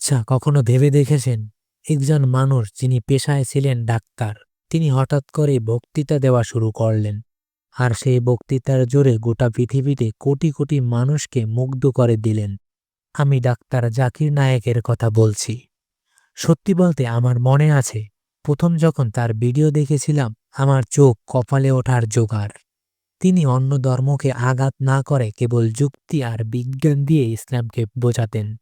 আচ্ছা কখনো ভেবে দেখেছেন? একজন মানুষ যিনি পেশায় ছিলেন ডাক্তার, তিনি হঠাৎ করে বক্তৃতা দেওয়া শুরু করলেন। আর সেই বক্তৃতার জোরে গোটা পৃথিবীতে কোটি কোটি মানুষকে মুগ্ধ করে দিলেন। আমি ডাক্তার জাকির নায়েকের কথা বলছি। সত্যি বলতে আমার মনে আছে, প্রথম যখন তার ভিডিও দেখেছিলাম, আমার চোখ কপালে ওঠার জোগাড়। তিনি অন্য ধর্মকে আঘাত না করে কেবল যুক্তি আর বিজ্ঞান দিয়ে ইসলামকে বোঝাতেন।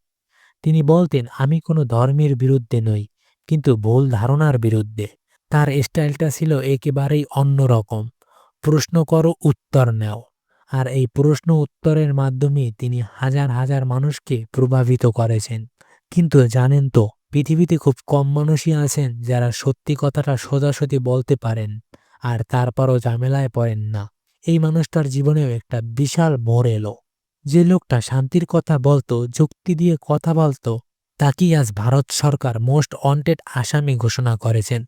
তিনি বলতেন, আমি কোনো ধর্মের বিরুদ্ধে নই, কিন্তু ভুল ধারণার বিরুদ্ধে। তার স্টাইলটা ছিল একেবারেই অন্যরকম। প্রশ্ন করো, উত্তর নাও। আর এই প্রশ্ন উত্তরের মাধ্যমে তিনি হাজার হাজার মানুষকে প্রভাবিত করেছেন। কিন্তু জানেন তো, পৃথিবীতে খুব কম মানুষই আছেন যারা সত্যি কথাটা সোজাসুজি বলতে পারেন আর তারপরও ঝামেলায় পড়েন না। এই মানুষটার জীবনেও একটা বিশাল মোড় এলো। যে লোকটা শান্তির কথা বলতো, যুক্তি দিয়ে কথা বলতো, তাকেই আজ ভারত সরকার মোস্ট ওয়ান্টেড আসামি ঘোষণা করেছেন।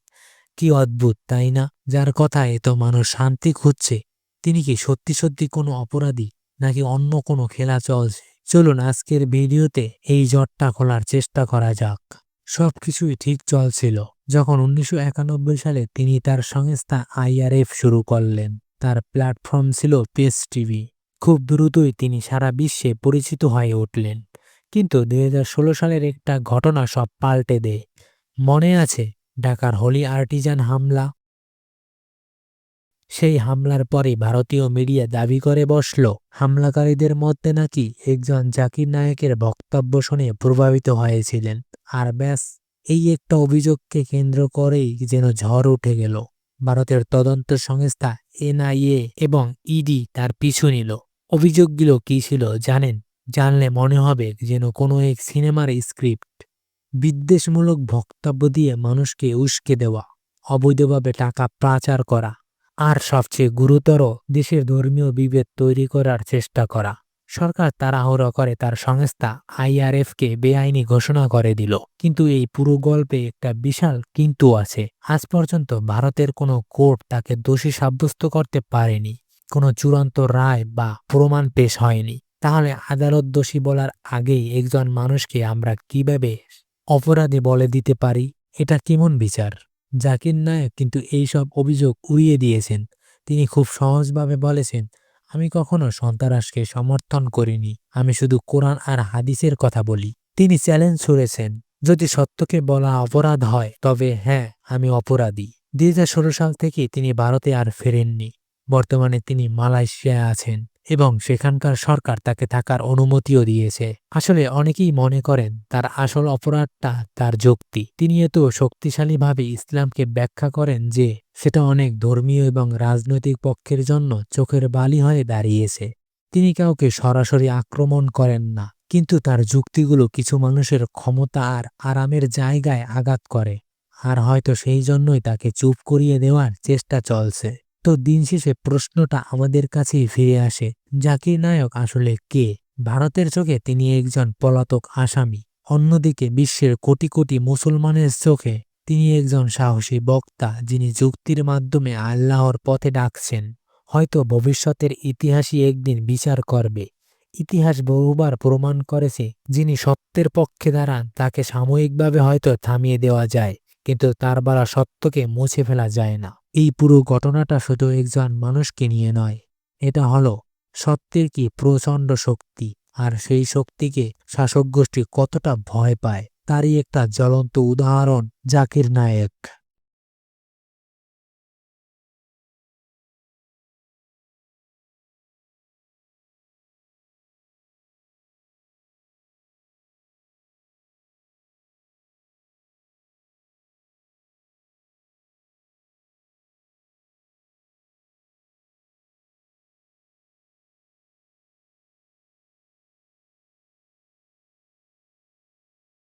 কি অদ্ভুত, তাই না? যার কথা এত মানুষ শান্তি খুঁজছে, তিনি কি সত্যি সত্যি কোনো অপরাধী, নাকি অন্য কোনো খেলা চলছে? চলুন আজকের ভিডিওতে এই জটটা খোলার চেষ্টা করা যাক। সবকিছুই ঠিক চলছিল, যখন উনিশশো একানব্বই সালে তিনি তার সংস্থা আইআরএফ শুরু করলেন। তার প্ল্যাটফর্ম ছিল পেস টিভি। খুব দ্রুতই তিনি সারা বিশ্বে পরিচিত হয়ে উঠলেন। কিন্তু দু হাজার ষোলো সালের একটা ঘটনা সব পাল্টে দেয়। মনে আছে ঢাকার হোলি আর্টিজান হামলা? সেই হামলার পরে ভারতীয় মিডিয়া দাবি করে বসল, হামলাকারীদের মধ্যে নাকি একজন জাকির নায়কের বক্তব্য শুনে প্রভাবিত হয়েছিলেন। আর ব্যাস, এই একটা অভিযোগকে কেন্দ্র করেই যেন ঝড় উঠে গেল। ভারতের তদন্ত সংস্থা এনআইএ এবং ইডি তার পিছু নিল। অভিযোগগুলো কি ছিল জানেন? জানলে মনে হবে যেন কোনো এক সিনেমার স্ক্রিপ্ট। বিদ্বেষমূলক বক্তব্য দিয়ে মানুষকে উস্কে দেওয়া, অবৈধভাবে টাকা পাচার করা, আর সবচেয়ে গুরুতর, দেশের ধর্মীয় বিভেদ তৈরি করার চেষ্টা করা। সরকার তাড়াহুড়ো করে তার সংস্থা আইআরএফকে বেআইনি ঘোষণা করে দিল। কিন্তু এই পুরো গল্পে একটা বিশাল কিন্তু আছে। আজ পর্যন্ত ভারতের কোনো কোর্ট তাকে দোষী সাব্যস্ত করতে পারেনি। কোনো চূড়ান্ত রায় বা প্রমাণ পেশ হয়নি। তাহলে আদালত দোষী বলার আগেই একজন মানুষকে আমরা কীভাবে অপরাধী বলে দিতে পারি? এটা কেমন বিচার? জাকির নায়ক কিন্তু এইসব অভিযোগ উড়িয়ে দিয়েছেন। তিনি খুব সহজভাবে বলেছেন, আমি কখনো সন্তারাসকে সমর্থন করিনি। আমি শুধু কোরআন আর হাদিসের কথা বলি। তিনি চ্যালেঞ্জ ছুড়েছেন, যদি সত্যকে বলা অপরাধ হয়, তবে হ্যাঁ আমি অপরাধী। দুই হাজার ষোলো সাল থেকে তিনি ভারতে আর ফেরেননি। বর্তমানে তিনি মালয়েশিয়ায় আছেন এবং সেখানকার সরকার তাকে থাকার অনুমতিও দিয়েছে। আসলে অনেকেই মনে করেন তার আসল অপরাধটা তার যুক্তি। তিনি এত শক্তিশালীভাবে ইসলামকে ব্যাখ্যা করেন যে সেটা অনেক ধর্মীয় এবং রাজনৈতিক পক্ষের জন্য চোখের বালি হয়ে দাঁড়িয়েছে। তিনি কাউকে সরাসরি আক্রমণ করেন না, কিন্তু তার যুক্তিগুলো কিছু মানুষের ক্ষমতা আর আরামের জায়গায় আঘাত করে। আর হয়তো সেই জন্যই তাকে চুপ করিয়ে দেওয়ার চেষ্টা চলছে। তো দিন শেষে প্রশ্নটা আমাদের কাছেই ফিরে আসে জাকির নায়ক আসলে কে? ভারতের চোখে তিনি একজন পলাতক আসামি, অন্যদিকে বিশ্বের কোটি কোটি মুসলমানের চোখে তিনি একজন সাহসী বক্তা যিনি যুক্তির মাধ্যমে আল্লাহর পথে ডাকছেন। হয়তো ভবিষ্যতের ইতিহাসই একদিন বিচার করবে। ইতিহাস বহুবার প্রমাণ করেছে যিনি সত্যের পক্ষে দাঁড়ান, তাকে সাময়িকভাবে হয়তো থামিয়ে দেওয়া যায়, কিন্তু তার বলা সত্যকে মুছে ফেলা যায় না। এই পুরো ঘটনাটা শুধু একজন মানুষকে নিয়ে নয়, এটা হলো সত্যের কি প্রচণ্ড শক্তি, আর সেই শক্তিকে শাসক গোষ্ঠী কতটা ভয় পায়, তারই একটা জ্বলন্ত উদাহরণ জাকির নায়েক।